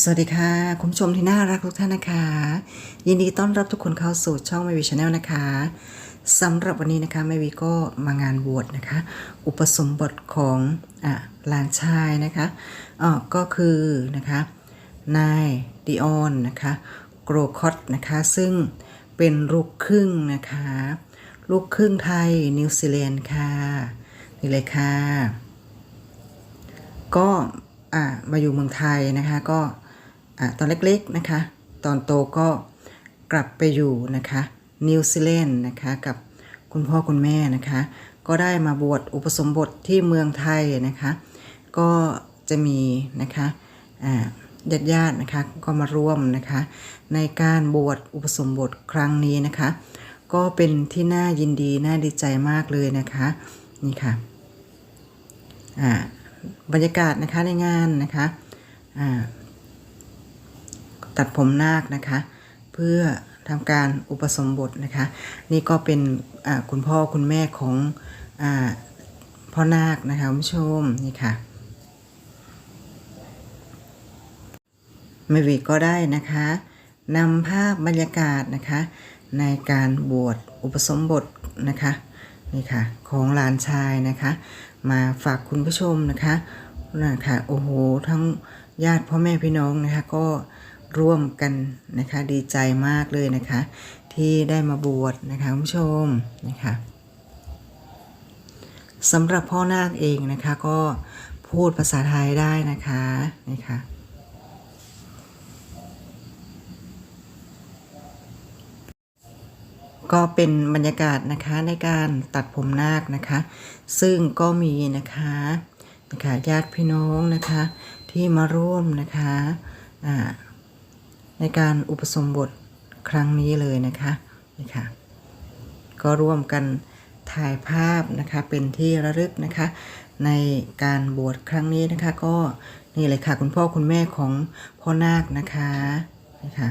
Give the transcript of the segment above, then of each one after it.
สวัสดีค่ะ คุณผู้ชมที่น่ารักทุกท่านนะคะ ยินดีต้อนรับทุกคนเข้าสู่ช่องไมวีชาแนลนะคะสำหรับวันนี้นะคะไม่วีก็มางานบวชนะคะ อุปสมบทของอะหลานชายนะคะอ๋อก็คือนะคะนายดิออนนะคะโกรคอตนะคะซึ่งเป็นลูกครึ่งนะคะ ลูกครึ่งไทยนิวซีแลนด์ค่ะนี่เลยค่ะ ก็อ่ามาอยู่เมืองไทยนะคะก็ อตอนเล็กๆนะคะ ตอนโตก็กลับไปอยู่นะคะ นิวซีแลนด์นะคะกับคุณพ่อคุณแม่นะคะ ก็ได้มาบวชอุปสมบทที่เมืองไทยนะคะ ก็จะมีนะคะญาติญาตินะคะก็มาร่วมนะคะ ในการบวชอุปสมบทครั้งนี้นะคะ ก็เป็นที่น่ายินดีน่าดีใจมากเลยนะคะนี่ค่ะบรรยากาศนะคะในงานนะคะอ่า ตัดผมนาคนะคะ เพื่อทำการอุปสมบทนะคะ นี่ก็เป็นคุณพ่อคุณแม่ของอพ่อนาคนะคะคุณผู้ชมนี่ค่ะแม่วีก็ได้นะคะนำภาพบรรยากาศนะคะในการบวชอุปสมบทนะคะนี่ค่ะของหลานชายนะคะ มาฝากคุณผู้ชมนะคะนะคะโอ้โหทั้งญาติพ่อแม่พี่น้องนะคะก็ ร่วมกันนะคะ ดีใจมากเลยนะคะ ที่ได้มาบวชนะคะคุณผู้ชมนะคะสำหรับพ่อนาคเองนะคะก็พูดภาษาไทยได้นะคะนี่ค่ะก็เป็นบรรยากาศนะคะในการตัดผมนาคนะคะ ซึ่งก็มีนะคะนะคะญาติพี่น้องนะคะที่มาร่วมนะคะอ่า ในการอุปสมบทครั้งนี้เลยนะคะนี่ค่ะก็ร่วมกันถ่ายภาพนะคะเป็นที่ระลึกนะคะ ในการบวชครั้งนี้นะคะ ก็นี่เลยค่ะคุณพ่อคุณแม่ของพ่อนาคนะคะนี่ค่ะ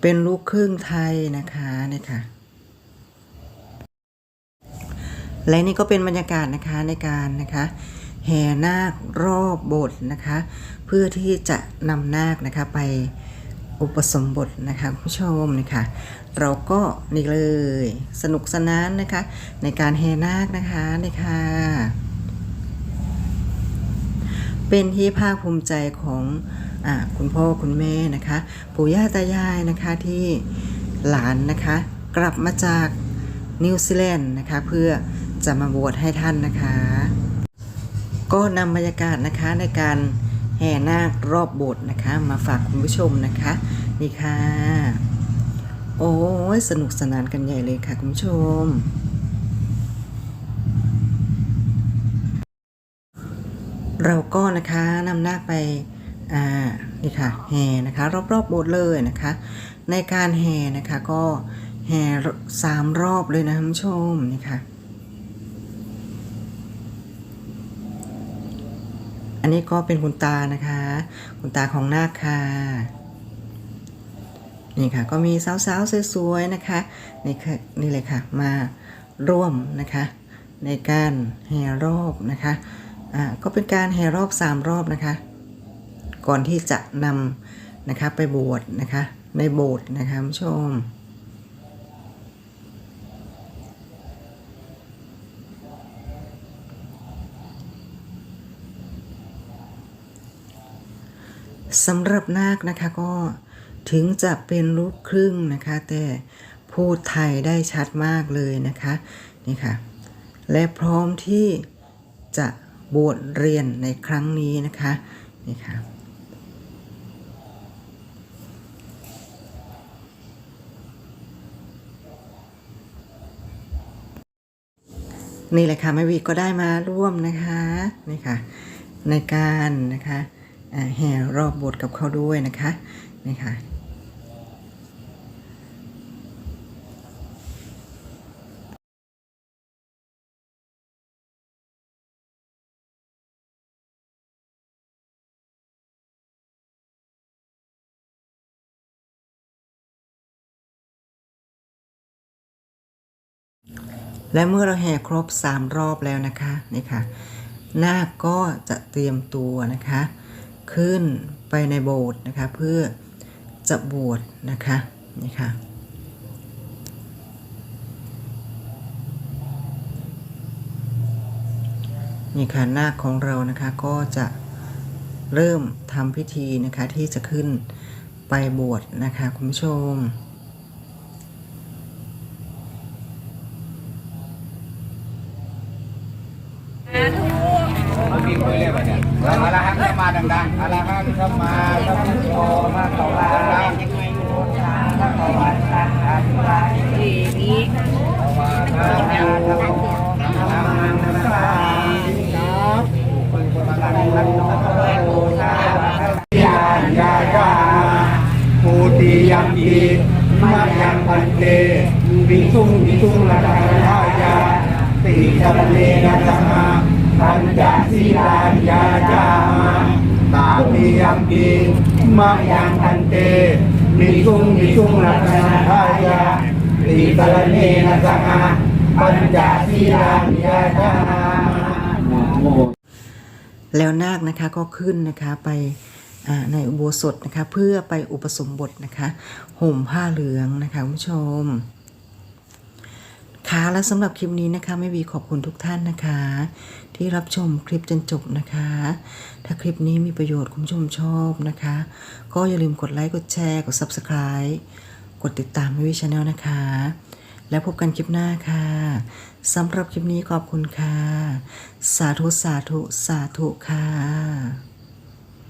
เป็นลูกครึ่งไทยนะคะนี่ค่ะและนี่ก็เป็นบรรยากาศนะคะในการนะคะ แห่นาครอบโบสถ์นะคะ เพื่อที่จะนำนาคนะคะไปอุปสมบทนะคะคุณผู้ชมนะคะเราก็นี่เลยสนุกสนานนะคะ ในการแห่นาคนะคะนี่ค่ะเป็นที่ภาคภูมิใจของอคุณพ่อคุณแม่นะคะปู่ย่าตายายนะคะที่หลานนะคะกลับมาจากนิวซีแลนด์นะคะเพื่อจะมาบวชให้ท่านนะคะ ก็นำบรรยากาศนะคะในการแห่นาครอบโบสถ์นะคะ มาฝากคุณผู้ชมนะคะ นี่ค่ะ โอ้ยสนุกสนานกันใหญ่เลยค่ะคุณผู้ชม เราก็นะคะนำนาคไปอ่านี่ค่ะแห่นะคะ รอบๆโบสถ์เลยนะคะ ในการแห่นะคะก็แห่สามรอบเลยนะคุณผู้ชมนี่ค่ะ นนี้ก็เป็นคุณตานะคะ คุณตาของนาคค่ะนี่ค่ะก็มีสาวๆสวยๆนะคะนี่ค่ะนี่เลยค่ะมาร่วมนะคะในการแห่รอบนะคะอ่าก็เป็นการแห่รอบสามรอบนะคะ ก่อนที่จะนำนะคะไปบวชนะคะในโบสถ์นะคะคุณผู้ชม สำหรับนาคนะคะก็ถึงจะเป็นลูกครึ่งนะคะ แต่พูดไทยได้ชัดมากเลยนะคะนี่ค่ะ และพร้อมที่จะบวชเรียนในครั้งนี้นะคะนี่ค่ะนี่แหละค่ะแม่วีก็ได้มาร่วมนะคะนี่ค่ะในการนะคะ แห่รอบบทกับเขาด้วยนะคะนี่ค่ะและเมื่อเราแห่ครบ 3 รอบแล้วนะคะนี่ค่ะหน้าก็จะเตรียมตัวนะคะ ขึ้นไปในโบสถ์นะคะ เพื่อจะบวชนะคะนี่ค่ะนี่ค่ะนาคของเรานะคะก็จะเริ่มทำพิธีนะคะที่จะขึ้นไปบวชนะคะคุณผู้ชม เอาจริงไปเลยป่ะเนี่ยอะระหังสัมมา ดังๆอะระหังสัมมาสัมพุทโธมาต่อมายังไงโยธาพระวาตาอาภิวาทีนี้ภวาตาธรรมโมธรรมังนัสสามิครับคุณพระรัตนตระโตสายานยายาภูติยัมปีมายังพันเตวิสุงวิสุงละดังยายาติสรเนนะสัมมา ปัญจศีลายาจามะตาปิยัมปีมายังพันเตวิสุงวิสุงละดังยายาติสรเนนะสัมมาปัญจศีลายาจามะนะโมแล้วนาคนะคะก็ขึ้นนะคะไปในอุโบสถนะคะเพื่อไปอุปสมบทนะคะห่มผ้าเหลืองนะคะคุณผู้ชม ค่ะและสำหรับคลิปนี้นะคะไม่วีขอบคุณทุกท่านนะคะ ที่รับชมคลิปจนจบนะคะ ถ้าคลิปนี้มีประโยชน์คุณผู้ชมชอบนะคะ ก็อย่าลืมกดไลค์กดแชร์กด Subscribe กดติดตามวิวช anel นะคะ แล้วพบกันคลิปหน้าค่ะสำหรับคลิปนี้ขอบคุณค่ะ สาธุสาธุสาธุค่ะ